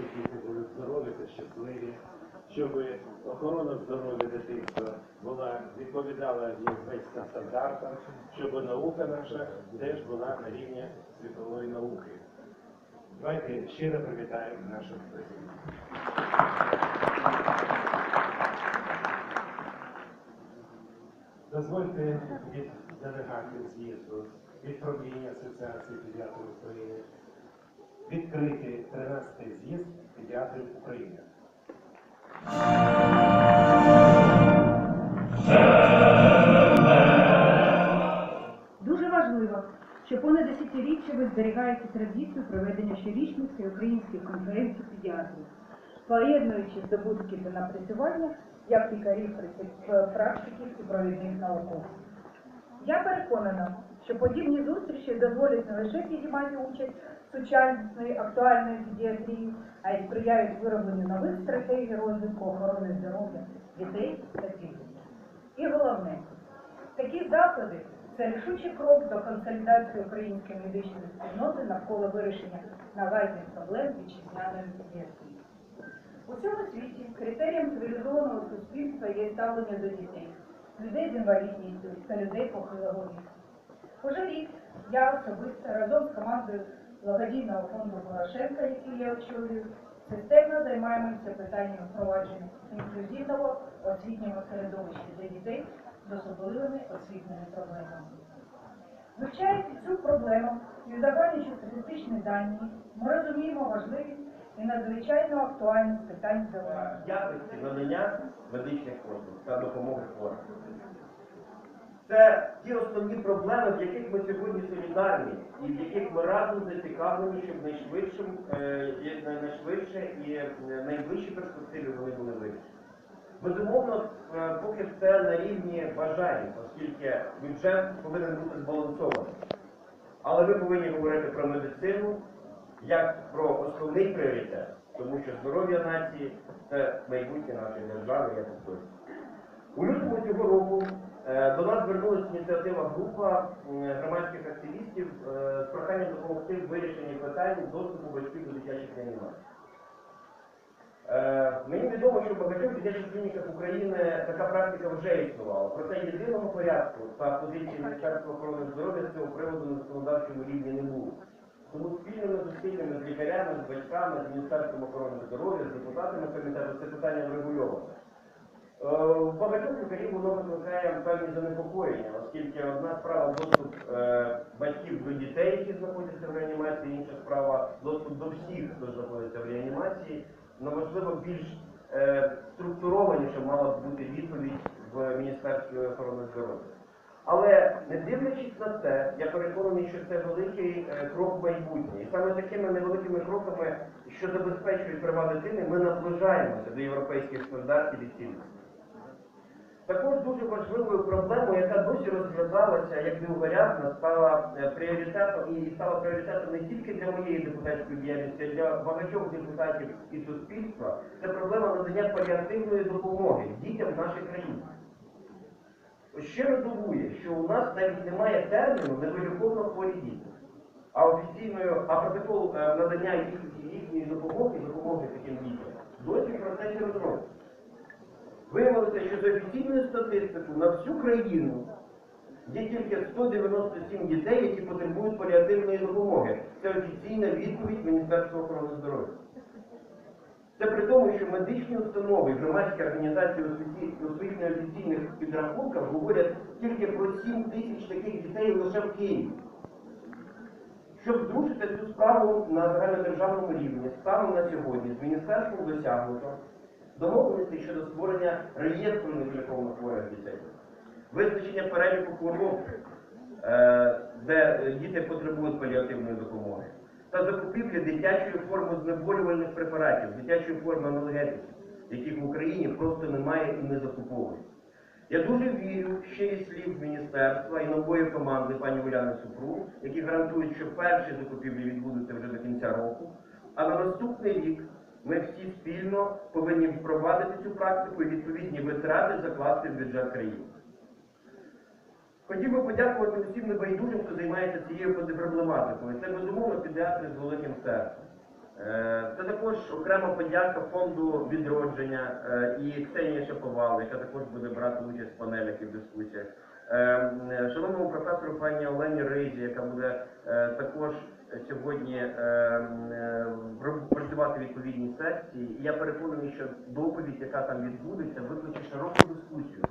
щоб діти були здорові та щасливі, щоб охорона здоров'я дитинства була відповідала європейським стандартам, щоб наука наша теж була на рівні світової науки. Давайте щиро привітаємо нашого президента. Дозвольте від делегатів з'їзду, від правління Асоціації педіатрів України відкрити 13-й з'їзд що понад десятиріччя ви зберігаєте традицію проведення щорічних всеукраїнських конференцій педіатрів, поєднуючи здобутки та напрацювання як лікарів, практиків і провідних науковців. Я переконана, що подібні зустрічі дозволять не лише підіймати участь сучасної актуальної педіатрії, а й сприяють виробленню нових стратегій розвитку охорони здоров'я дітей та підлітків. І головне, такі заходи це рішучий крок до консолідації української медичної спільноти навколо вирішення нагальних проблем вітчизняної педіатрії. У цьому світі критерієм цивілізованого суспільства є ставлення до дітей, людей з інвалідністю та людей похилого віку. Уже рік я особисто разом з командою благодійного фонду Порошенка, який я очолюю, системно займаємося питанням впровадження інклюзивного освітнього середовища для дітей особливими освітніми проблемами. Вивчаючи цю проблему і забавлюючи статистичні дані, ми розуміємо важливість і надзвичайно актуальність питань здоров'я. якості надання медичних послуг та допомоги хворим. Це ті основні проблеми, в яких ми сьогодні солідарні, і в яких ми разом зацікавлені, щоб е, найшвидше і е, найближчі перспективі вони були вирішені. Безумовно, е, поки все на рівні бажань, оскільки бюджет повинен бути збалансований. Але ви повинні говорити про медицину як про основний пріоритет, тому що здоров'я нації це майбутнє нашої держави, я повторюю. У лютому цього року е, до нас звернулася ініціатива група громадських активістів е, з проханням допомогти в вирішенні питань доступу батьків до дитячих реанімацій. Е, Мені відомо, що в багатьох дитячих клініках України така практика вже існувала. Проте єдиного порядку та позиції Міністерства охорони здоров'я з цього приводу на законодавчому рівні не було. Тому спільними зусиллями з лікарями, з батьками, з Міністерством охорони здоров'я, з депутатами комітету це питання врегульовано. Е, В багатьох лікарів воно викликає певні занепокоєння, оскільки одна справа доступ е, батьків до дітей, які знаходяться в реанімації, інша справа доступ до всіх, хто знаходиться в реанімації. Но можливо більш е, структурованіше мала б бути відповідь в Міністерстві охорони здоров'я. Але не дивлячись на це, я переконаний, що це великий е, крок в майбутнє. І саме такими невеликими кроками, що забезпечують права дитини, ми наближаємося до європейських стандартів і цінностей. Також дуже важливою проблемою, яка досі розглядалася як неуварятна, стала е, пріоритетом і стала пріоритетом не тільки для моєї депутатської діяльності, а для багатьох депутатів і суспільства. Це проблема надання паліативної допомоги дітям в нашій країні. Ось Щиро дивує, що у нас навіть немає терміну невилюбовно хворі діти. А офіційною, а протокол е, надання їхньої допомоги, допомоги таким дітям, досі в процесі розробки. Виявилося, що за офіційною статистикою на всю країну є тільки 197 дітей, які потребують паліативної допомоги. Це офіційна відповідь Міністерства охорони здоров'я. Це при тому, що медичні установи, громадські організації у своїх неофіційних підрахунках говорять тільки про 7 тисяч таких дітей лише в Києві. Щоб зрушити цю справу на загальнодержавному рівні, станом на сьогодні з міністерством досягнуто домовленості щодо створення реєстру невиліковно хворих дітей, визначення переліку хвороб, е, де діти потребують паліативної допомоги, та закупівлі дитячої форми знеболювальних препаратів, дитячої форми аналгетиків, яких в Україні просто немає і не закуповують. Я дуже вірю в щирі слів міністерства і нової команди пані Уляни Супру, які гарантують, що перші закупівлі відбудуться вже до кінця року. А на наступний рік ми всі спільно повинні впровадити цю практику і відповідні витрати закласти в бюджет країни. Хотів би подякувати усім небайдужим, хто займається цією проблематикою. Це безумовно педіатри з великим серцем. Е, Це також окрема подяка фонду відродження е, і Ксенія Шаповал, яка також буде брати участь в панелях і в дискусіях. Е, Шановному професору пані Олені Ризі, яка буде е, також сьогодні е, м, е, працювати відповідні секції. Я переконаний, що доповідь, яка там відбудеться, викличе широку дискусію.